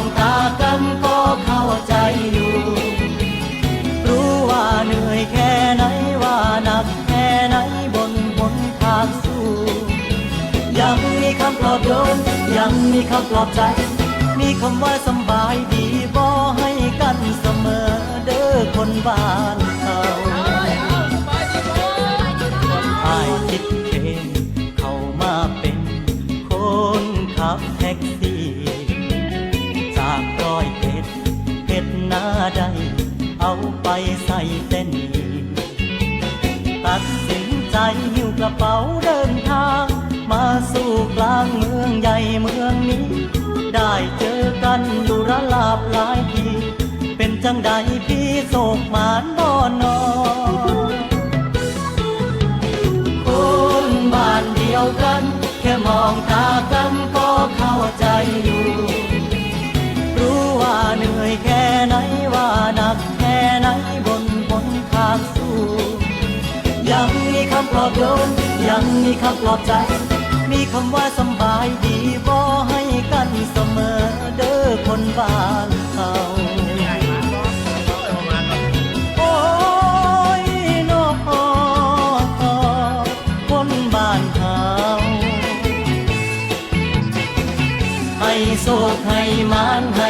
องตากันก็เข้าใจอยู่ รู้ว่าเหนื่อยแค่ไหนว่าหนักแค่ไหนบนบนทางสู้ ยังมีคำปลอบโยนยังมีคำปลอบใจ มีคำว่าสบายดีบ่ให้กันเสมอเด้อคนบ้านเขาอายคิดเองเข้ามาเป็นคนขับแท็กซี่ากร้อยเอ็ดเห็ดหน้าใดเอาไปใส่เส้นีตัดสินใจหิ้วกระเป๋าเดินทาง มาสู่กลางเมืองใหญ่เมืองนี้ ได้เจอกันอยู่ระลาบหลายที เป็นจังใดพี่โศกหมานบ่อนอคนบ้านเดียวกัน แค่มองตากัน ยังมีคำปลอบโยนยังมีคำปลอบใจ มีคำว่าสบายดีบ่ให้กันเสมอเด้อคนบ้านเขาโอ้ยนอคนบ้านเขาให้โศกให้มานใ